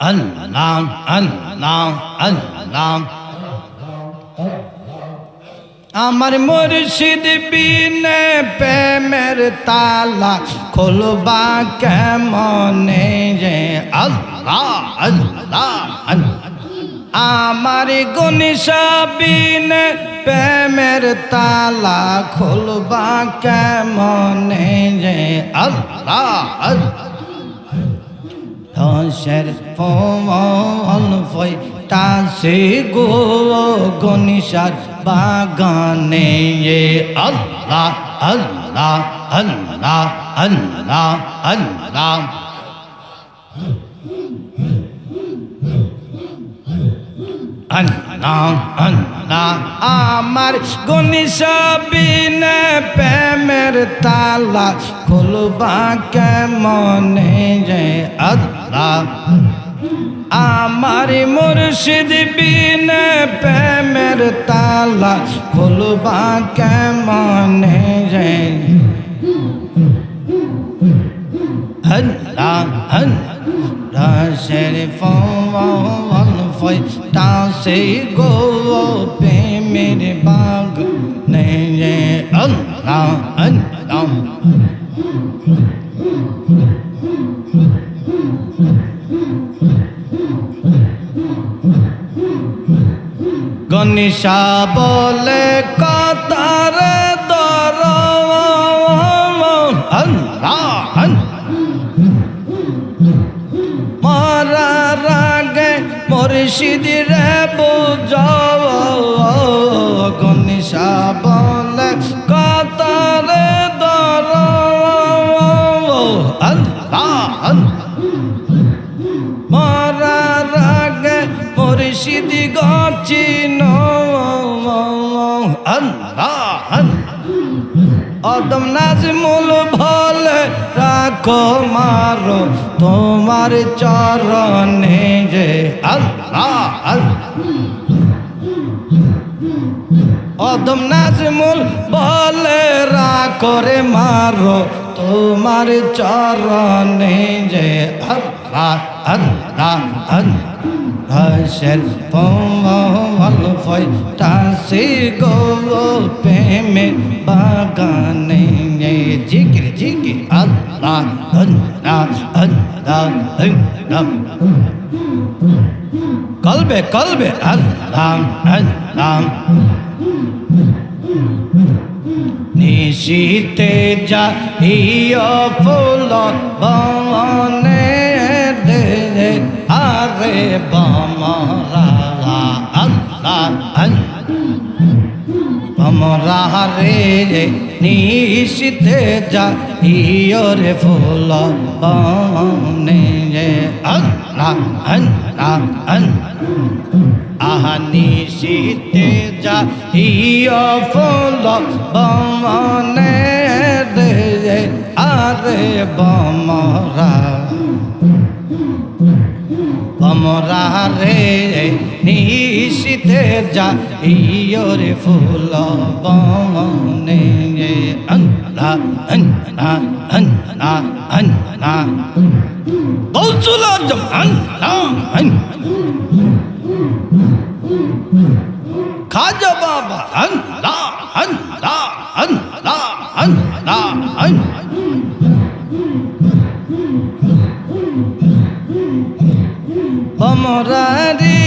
আল্লাহ আল্লাহ আল্লাহ আমার মুর্শিদ বিনে প্রেমের তালা খুলবা কেমনে যে? আল্লাহ আল্লাহ আমার গুনিসা বিনে প্রেমের তালা খুলবা কেমনে যে? আল্লাহ আল্লাহ। ধসের ফল ফইটাছে গো গনিসার বাগানে। এ আল্লাহ আল্লাহ আল্লাহ আল্লাহ আল্লাহ। আল্লাহ আল্লাহ, আমার গনিসাবিনে প্রেমের তালা খুলবা কেমনে? যে আল্লাহ আমার মুর্শিদ বিনে প্রেমের তালা খুলবা কেমনে আল্লাহ রাশের ফল ফইটাছে গো প্রেমের বাগ নেই আল্লাহ আল্লাহ গনিশা বলে, কাতার দর মারার আগে মুর্শিদি রে বুঝাও গনিশা বলে, কাতার দর মারার আগে মুর্শিদি গচিন আল্লাহ অদম নাজমুল ভলে রাখো মারো তোমার চরণে যে আল্লাহ অদম নাজমুল বলে রাখো রে মারো তোমার চরণে যে আল্লাহ আল্লাহ হাসের পল ফইটাসি গো প্রেমে বাগানে জিকির জিকির আল্লাহ আল্লাহ আল্লাহ কলবে কলবে আল্লাহ আল্লাহ নিশীতে যা হিয় ফুল বনে। আরে বমরা আল্লাহ বমরা রে নিশীতে যা হিয় রে ফুল বনে আল্লাহ আল্লাহ আল্লাহ আহানি শীতে যা হিয় ফুল বমনে রে আরে বমরা। বমরা রে নিশীতে যা হিয় রে ফুল বমনে আল্লাহ আল্লাহ আল্লাহ আল্লাহ গৌসুল আজম আল্লাহ খাজা বাবা আল্লাহ আল্লাহ আল্লাহ আল্লাহ। বমরারি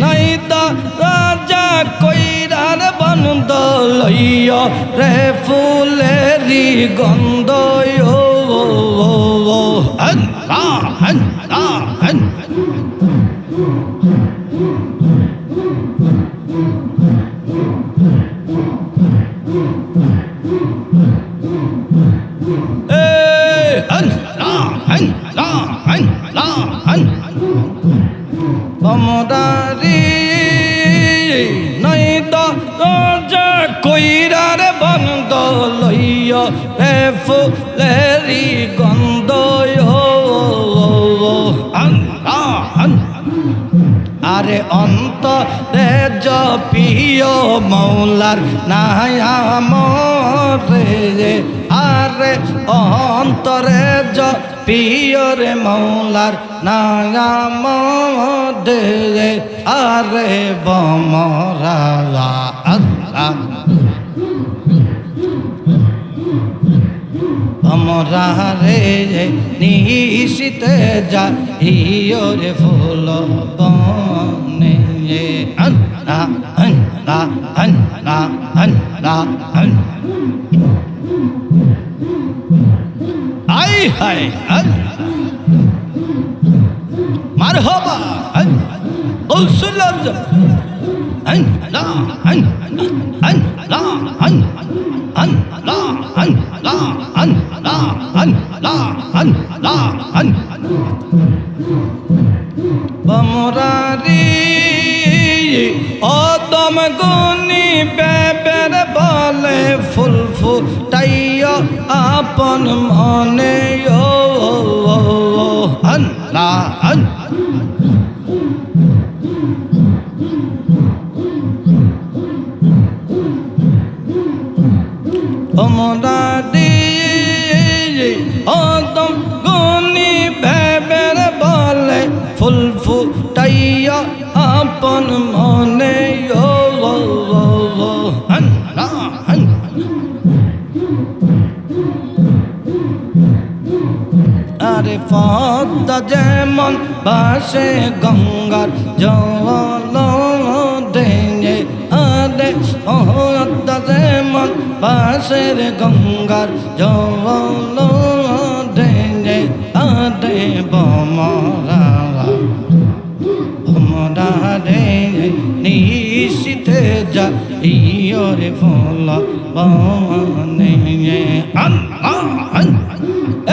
নাইদা রাজা কইরার বন্ধ লইয় রে ফুলেরি গন্ধ আল্লাহ আল্লাহ আল্লাহ বমদারি রে জপিও মৌলার নায়াম রে। আরে অন্তরে জ পিয়রে মৌলার নাম দে আরে বমরা আল্লাহ। আমরা রে নিশিতে যা ইয়োরে ফুল বনে। আল্লাহ আল্লাহ আল্লাহ আল্লাহ আল্লাহ আই হাই মারহাবা উসুল্লাহ আন লা আন আন লা আন আন লা আন লা আন লা আন লা আন লা আন বমরারি অদম গুনি বেবের বলে ফুল ফুটাইয়া আপন মনে ও আল্লাহ আন আরে পদ্মা যেমন বাসে গঙ্গার জল দেঙে আরে পদ্মা যেমন বাসের গঙ্গার জল দেঙে আরে বমরা নিশিতে যা ইয়রে ফল আন আন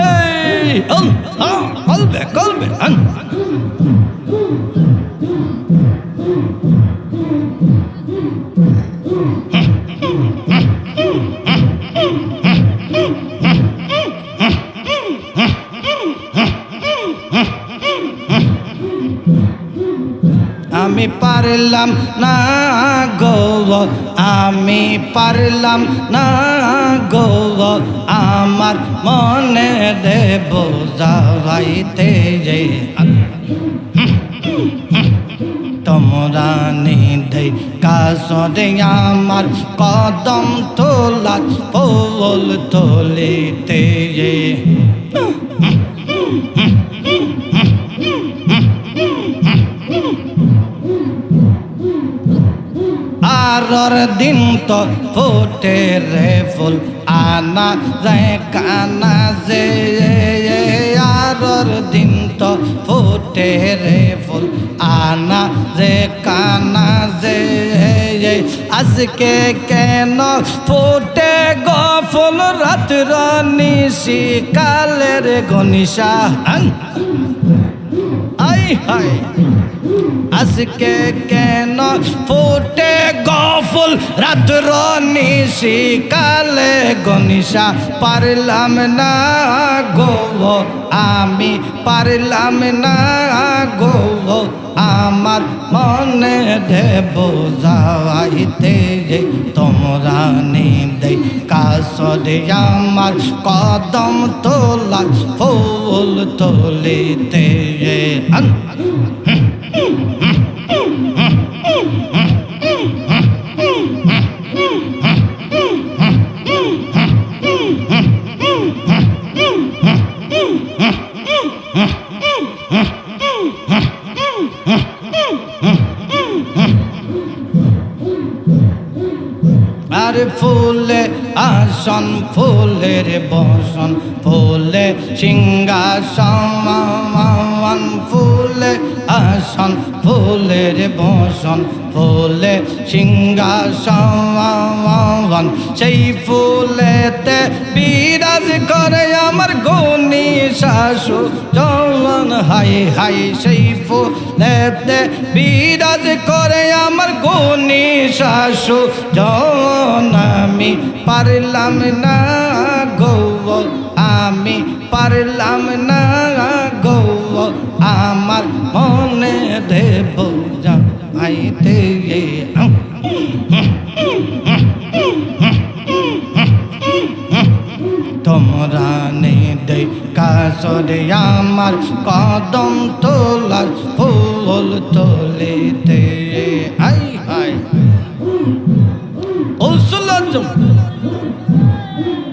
এই আল্লাহ কলবে কলবে আন। পারলাম না গো, আমি পারলাম না গো, আমার মনে দেব যাইতে যে তোমরা নিধে কাসরে আমার কদম তোলা, ফুল তোলিতে যে আরর দিন তো ফোটে রে ফুল। আনা রে কানা যে আরর দিন তো ফোটে রে ফুল। আনা রে কানা যে আজকে কেন ফোটে গফল রাত্র নিশি কালের গনিশা আজকে কেন ফুটে গফুল? রাত্র নিশি কালে গনিশা, পারলাম না গো আমি পারলাম না গো আমার মনে দেব যাইতে যে তোমরা নিদে কাসরে আমার কদম তোলা, ফুল তোলিতে আন আর ফুলে আসন ফুলের বসন ফুলে সিংহাসন ফুলে আসন, ফুলের বসন, ফুলে সিংহাসন। সেই ফুলেতে বিরাজ করে আমার গনি শাশু জওয়ান। হাই হাই, সেই ফুলেতে বিরাজ করে আমার গনি শাশু জওয়ান। আমি পারলাম না গৌ আমি পারলাম না দেব যাইতে তোমরা নেই দে কাসরে তোলার ফুল তুলিতে আই হাই। আজম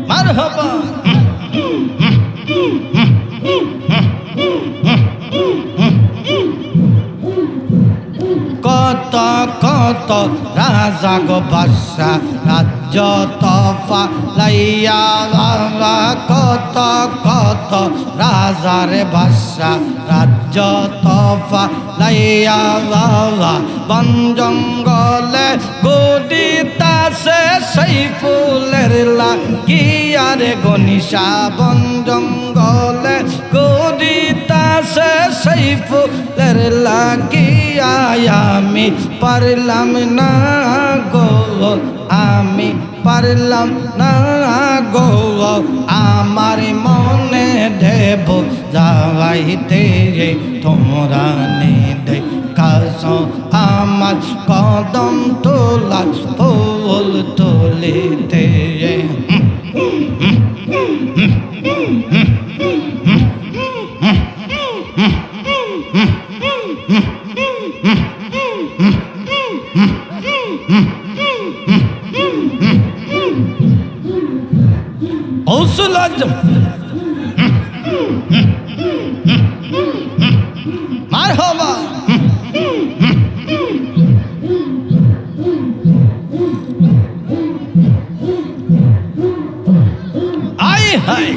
মারহাবা। রাজা গো বাসা রাজ্য তফা লাইয়া কত কত রাজারে বাসা রাজ্য লাইয়া বন জঙ্গলে গদিতাছে, সেই ফুলের লাগিয়ারে গনিশা, বন জঙ্গলে গদিতাছে, সেই ফুলের লাগিয়া আমি পারলাম না গো, আমি পারলাম না গো, আমার মনে দেব যাইতে রে তোমরা নে দে কাজ আমার কদম তোলা ফুল তুলিতে রে গৌসুল আজম আই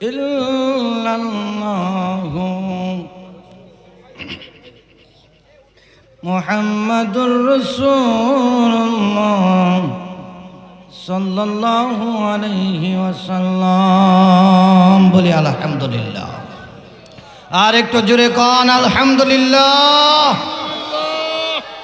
ইল্লাল্লাহ মুহাম্মাদুর রাসূলুল্লাহ সাল্লাল্লাহু আলাইহি ওয়াসাল্লাম। বলি আলহামদুলিল্লাহ। আর একটু জোরে কন আলহামদুলিল্লাহ।